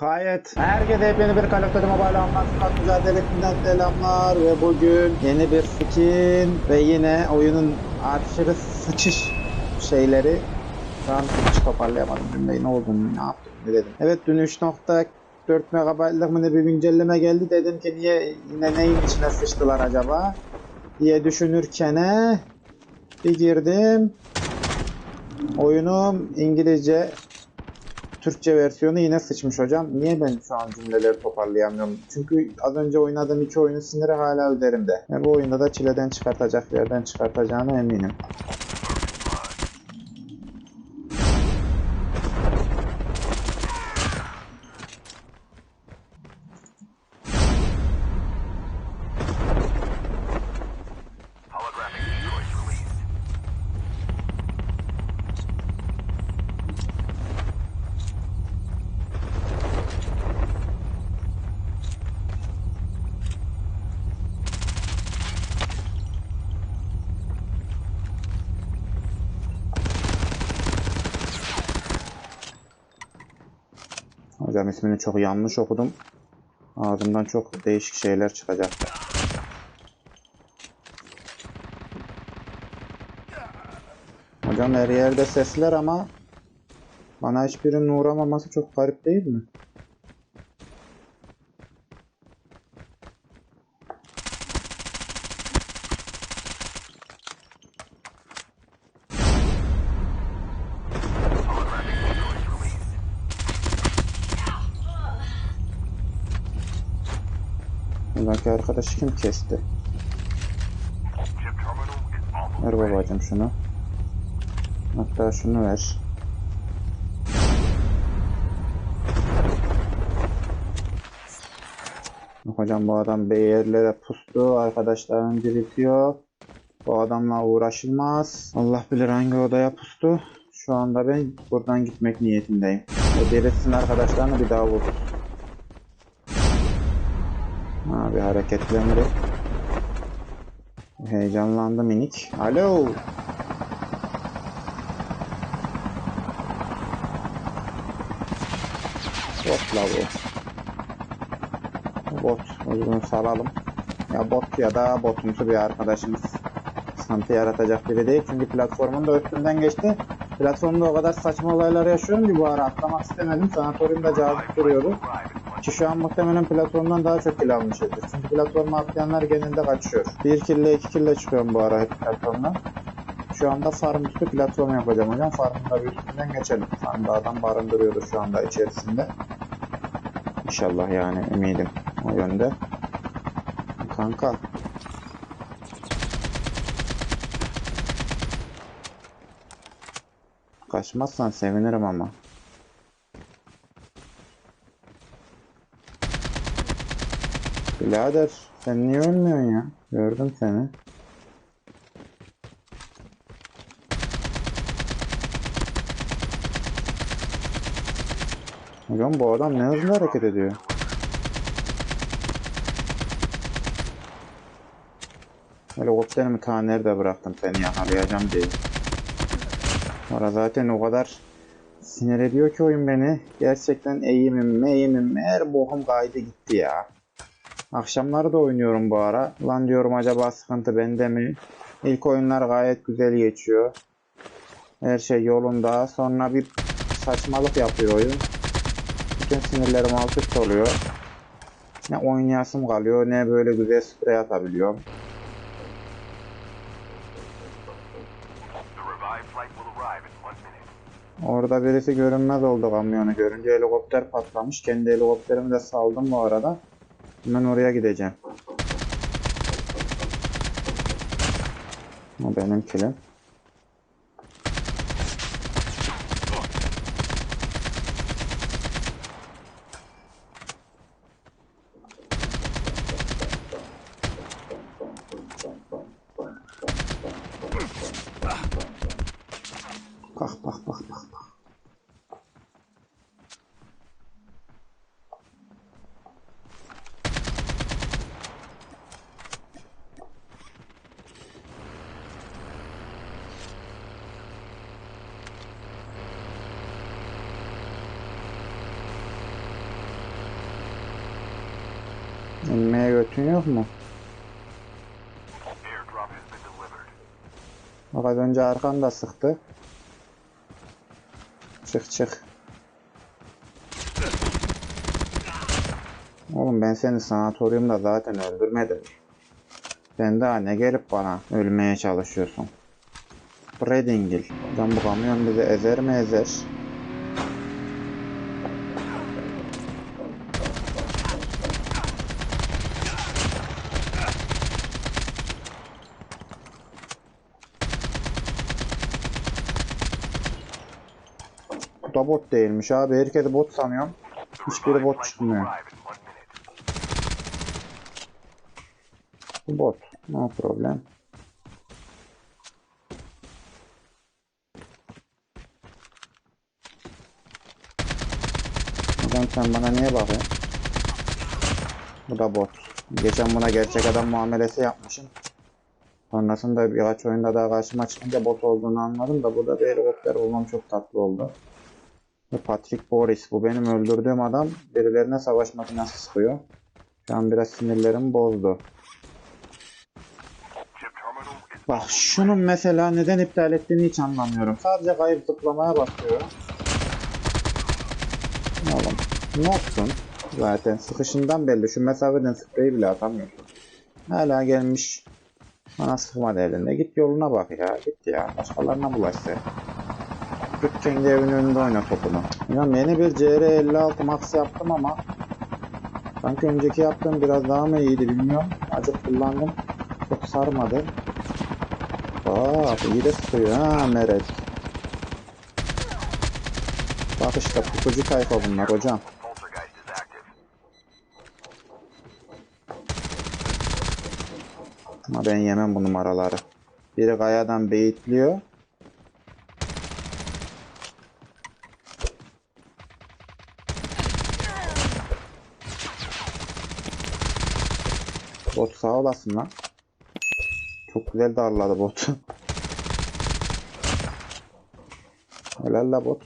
Gayet. Herkese yepyeni bir Call of Duty Mobile Anlatmak mücadelesinden selamlar ve bugün yeni bir skin ve yine oyunun aşırı sıçış şeyleri şu an hiç toparlayamadım cümleyi ne oldu ne yaptım ne dedim. Evet dün 3.4 MB'lık mı ne bir güncelleme geldi dedim ki niye yine neyin içine sıçtılar acaba diye düşünürken bir girdim oyunum İngilizce Türkçe versiyonu yine sıçmış hocam. Niye ben şu an cümleleri toparlayamıyorum? Çünkü az önce oynadığım iki oyunun siniri hala üzerimde. Ve bu oyunda da çileden çıkartacak yerden çıkartacağına eminim. Hocam ismini çok yanlış okudum. Ağzımdan çok değişik şeyler çıkacaktı. Hocam her yerde sesler ama bana hiçbirinin uğramaması çok garip değil mi? Buradaki arkadaşı kim kesti? Ver babacım şunu. Hatta şunu ver. Hocam bu adam bir pustu. Arkadaşlarını diriltiyor. Bu adamla uğraşılmaz. Allah bilir hangi odaya pustu. Şu anda ben buradan gitmek niyetindeyim. O diriltsin arkadaşlarını bir daha vurdu. Ha bir hareketlendi. Heyecanlandı minik. Alo. Bot la bu. Bot. Yüzden salalım. Ya bot ya da botumsu bir arkadaşımız. Sıkıntı yaratacak biri değil. Çünkü platformun da üstünden geçti. Platformda o kadar saçma olaylar yaşıyorum ki bu ara atlamak istemedim. Sanatoryumda cazip duruyordu. Ki şu an muhtemelen platformdan daha çok kill almışızdır. Çünkü platforma atlayanlar genelde kaçıyor. Bir kille iki kille çıkıyorum bu ara platformdan. Şu anda farm üstü platform yapacağım hocam. Farmın da üstünden geçelim. Farmda adam barındırıyordu şu anda içerisinde. İnşallah yani eminim o yönde. Kanka. Kaçmazsan sevinirim ama. Birader sen niye ölmüyorsun ya? Gördüm seni. Hocam bu adam ne hızlı hareket ediyor. Helikopterimi ta nerede bıraktım seni yakalayacağım diye. Sonra zaten o kadar sinir ediyor ki oyun beni. Gerçekten eğimim, meğimim, her bokum kaydı gitti ya. Akşamları da oynuyorum bu ara. Lan diyorum acaba sıkıntı bende mi? İlk oyunlar gayet güzel geçiyor. Her şey yolunda. Sonra bir saçmalık yapıyor oyun. Bütün sinirlerim alt üst oluyor. Ne oynayasım kalıyor ne böyle güzel sprey atabiliyorum. Orada birisi görünmez oldu kamyonu görünce helikopter patlamış. Kendi helikopterimi de saldım bu arada. Hemen oraya gideceğim. O benim kilim. Götün yok mu? Bak az önce arkan da sıktı. Çık çık. Oğlum ben seni sanatoryumda zaten öldürmedim. Sen daha ne gelip bana ölmeye çalışıyorsun? Bredingil. Lan bu kamyon bizi ezer mi ezer? Da bot değilmiş abi. Herkesi bot sanıyorum. Hiçbiri bot çıkmıyor. bot. No problem. Adam sen bana niye bakıyorsun? Bu da bot. Geçen buna gerçek adam muamelesi yapmışım. Sonrasında birkaç oyunda daha karşıma çıkınca bot olduğunu anladım da burada bir helikopter olmam çok tatlı oldu. Patrick Boris. Bu benim öldürdüğüm adam birilerine savaş makinesi sıkıyor. Şu an biraz sinirlerim bozdu. Bak şunun mesela neden iptal ettiğini hiç anlamıyorum. Sadece kayıp zıplamaya basıyor. Oğlum noksun. Zaten sıkışından belli. Şu mesafeden spreyi bile atamıyorsun. Hala gelmiş. Bana sıkma derdinde. Git yoluna bak ya. Git ya. Başkalarına bulaş kendi evinin önünde oyna topunu. Ya yeni bir CR56 Max yaptım ama sanki önceki yaptığım biraz daha mı iyiydi bilmiyorum. Acık kullandım. Çok sarmadı. Aa, iyi de sıkıyor ha Meret. Bak işte pusucu tayfa bunlar hocam. Ama ben yemem bu numaraları. Biri kayadan beyitliyor. Bot sağ olasın lan. Çok güzel darladı bot. Helal la bot.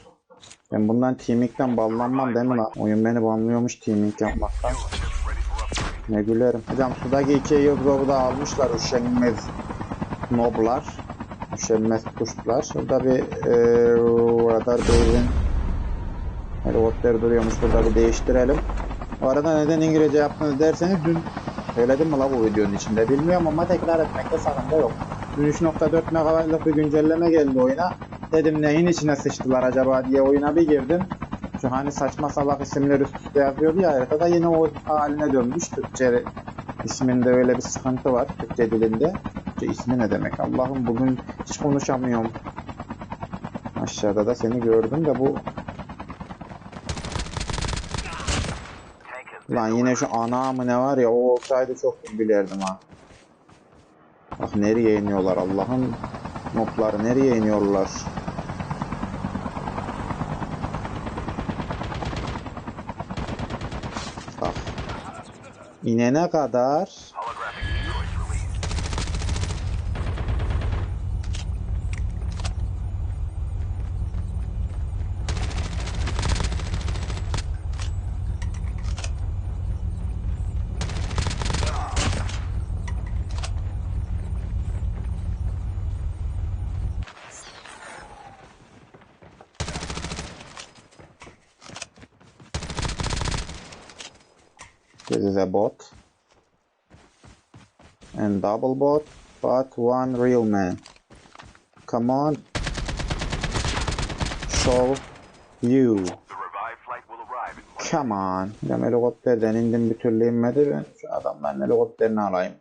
Ben bundan teaming'den banlanmam değil mi lan? Oyun beni banlıyormuş teaming yapmaktan. Ne gülerim. Hocam sudaki iki yıldızı da almışlar üşenmez noblar. Üşenmez kuşlar. Şurada bir eee radar beyzin helikopter duruyormuş. Burada bir değiştirelim. Bu arada neden İngilizce yaptınız derseniz dün söyledim mi la bu videonun içinde bilmiyorum ama tekrar etmekte sakınca yok. Dün 3.4 MB'lık bir güncelleme geldi oyuna. Dedim neyin içine sıçtılar acaba diye oyuna bir girdim. Şu hani saçma salak isimler üst üste yazıyordu ya haritada yine o haline dönmüş. Türkçe isminde öyle bir sıkıntı var Türkçe dilinde. Türkçe ismi ne demek? Allah'ım bugün hiç konuşamıyorum. Aşağıda da seni gördüm de bu Lan yine şu ana mı ne var ya o olsaydı çok gülerdim ha. Bak nereye iniyorlar Allah'ın notları nereye iniyorlar? Bak. İnene kadar This is a bot. And double bot, but one real man. Come on. Show you. Come on. Ya helikopterden indim bir türlü inmedi. Ben şu adamların helikopterini alayım.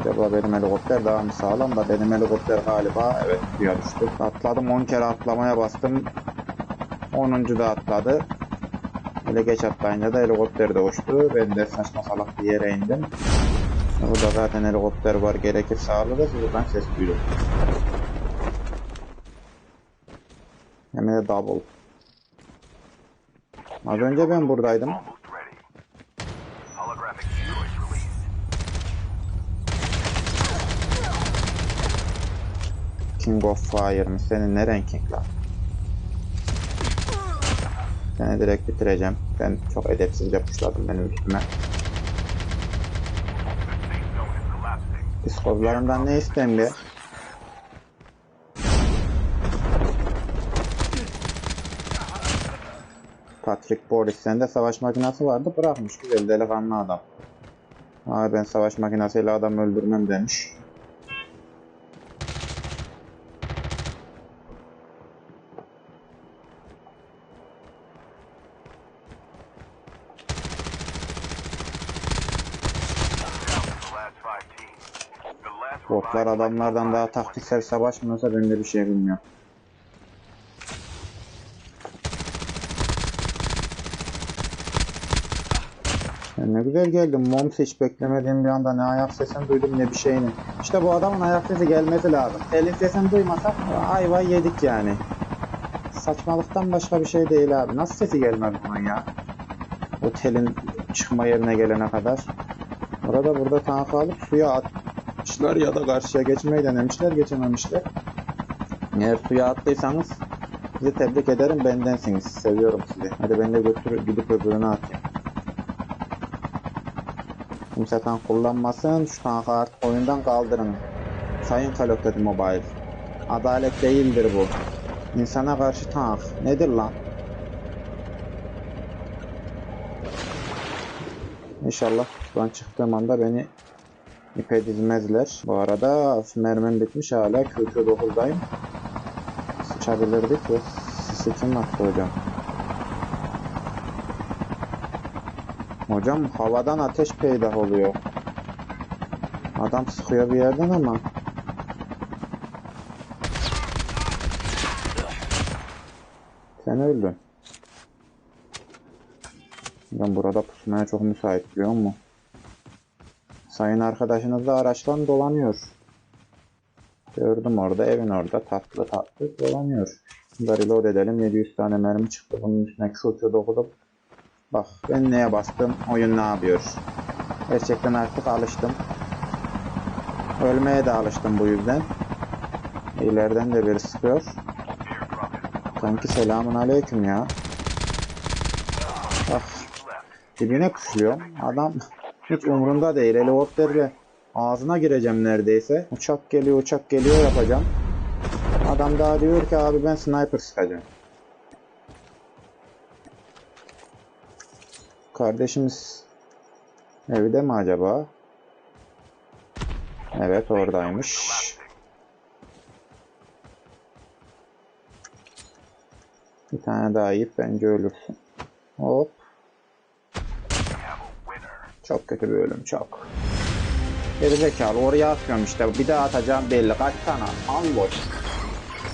Acaba benim helikopter daha mı sağlam da benim helikopter galiba evet suya düştü. Atladım 10 kere atlamaya bastım. 10. da atladı. Öyle geç atlayınca da helikopter de uçtu. Ben de saçma salak bir yere indim. Burada zaten helikopter var. Gerekirse alırız. Buradan ses duydum. Hem de double. Az önce ben buradaydım. King of Fire mı? Senin ne ranking lan? seni direkt bitireceğim. Ben çok edepsizce puşladım benim üstüme. Psikozlarımdan ne isteyeyim bir? Patrick Boris sende savaş makinası vardı bırakmış güzel delikanlı adam. Abi ben savaş makinasıyla adam öldürmem demiş. Botlar adamlardan daha taktiksel savaşmıyorsa ben de bir şey bilmiyorum. Ne güzel geldim. Moms hiç beklemediğim bir anda ne ayak sesini duydum ne bir şeyini. İşte bu adamın ayak sesi gelmesi lazım. Elin sesini duymasak ayva yedik yani. Saçmalıktan başka bir şey değil abi. Nasıl sesi gelmez bunun ya? O telin çıkma yerine gelene kadar. Orada burada tank alıp suya atmışlar ya da karşıya geçmeyi denemişler geçememişler. Eğer suya attıysanız sizi tebrik ederim bendensiniz. Seviyorum sizi. Hadi ben de götür gidip öbürüne atayım. Kimse tank kullanmasın. Şu tankı artık oyundan kaldırın. Sayın Call of Duty Mobile. Adalet değildir bu. İnsana karşı tank. Nedir lan? İnşallah buradan çıktığım anda beni ipe dizmezler. Bu arada mermim bitmiş hala kötü 9'dayım. Sıçabilirdik ve sisi kim attı hocam? Hocam havadan ateş peydah oluyor. Adam sıkıyor bir yerden ama. Sen öldün. Ben burada pusmaya çok müsait biliyor musun? Sayın arkadaşınız da araçtan dolanıyor. Gördüm orada evin orada tatlı tatlı dolanıyor. Bunları reload edelim. 700 tane mermi çıktı. Bunun üstüne Q2 dokudup Bak ben neye bastım oyun ne yapıyor. Gerçekten artık alıştım. Ölmeye de alıştım bu yüzden. İleriden de biri sıkıyor. Sanki selamun aleyküm ya. Dibine kuşluyor. Adam hiç umurunda değil. Helikopterle ağzına gireceğim neredeyse. Uçak geliyor uçak geliyor yapacağım. Adam daha diyor ki abi ben sniper sıkacağım. Kardeşimiz evde mi acaba? Evet oradaymış. Bir tane daha yiyip bence ölürsün. Hop. Çok kötü bir ölüm çok. Gerizekalı oraya atıyorum işte. Bir daha atacağım belli. Kaç tane? Al boş.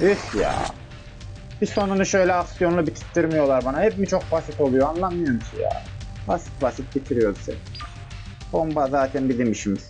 Üf ya. Bir sonunu şöyle aksiyonlu bitirtmiyorlar bana. Hep mi çok basit oluyor anlamıyorum ki ya. Basit basit bitiriyoruz seni. Bomba zaten bizim işimiz.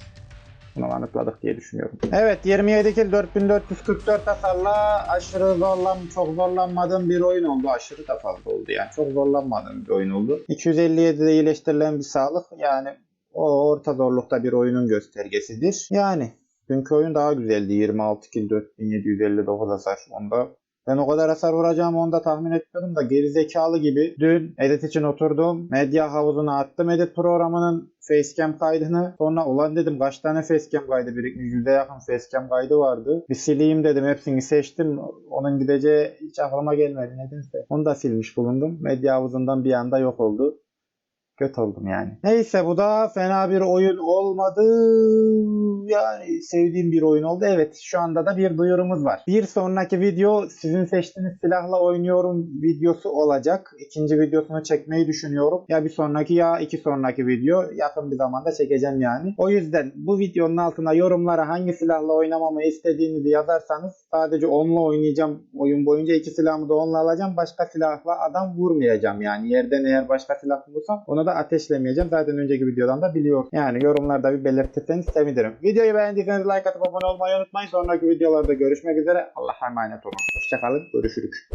Bunu kanıtladık diye düşünüyorum. Evet 27 kill 4444 hasarla aşırı zorlan çok zorlanmadığım bir oyun oldu. Aşırı da fazla oldu yani. Çok zorlanmadığım bir oyun oldu. 257'de iyileştirilen bir sağlık yani o orta zorlukta bir oyunun göstergesidir. Yani dünkü oyun daha güzeldi. 26 kill 4759 hasar. Onda ben o kadar hasar vuracağımı onda tahmin etmiyordum da gerizekalı gibi dün edit için oturdum. Medya havuzuna attım edit programının facecam kaydını. Sonra ulan dedim kaç tane facecam kaydı birikmiş. Yüze yakın facecam kaydı vardı. Bir sileyim dedim hepsini seçtim. Onun gideceği hiç aklıma gelmedi nedense. Onu da silmiş bulundum. Medya havuzundan bir anda yok oldu. Kötü oldum yani. Neyse bu da fena bir oyun olmadı. Yani sevdiğim bir oyun oldu. Evet şu anda da bir duyurumuz var. Bir sonraki video sizin seçtiğiniz silahla oynuyorum videosu olacak. İkinci videosunu çekmeyi düşünüyorum. Ya bir sonraki ya iki sonraki video yakın bir zamanda çekeceğim yani. O yüzden bu videonun altına yorumlara hangi silahla oynamamı istediğinizi yazarsanız sadece onunla oynayacağım. Oyun boyunca iki silahımı da onunla alacağım. Başka silahla adam vurmayacağım yani. Yerden eğer başka silah bulursam da ateşlemeyeceğim. Zaten önceki videodan da biliyorum. Yani yorumlarda bir belirtirseniz sevinirim. Videoyu beğendiyseniz like atıp abone olmayı unutmayın. Sonraki videolarda görüşmek üzere. Allah'a emanet olun. Hoşçakalın. Görüşürüz.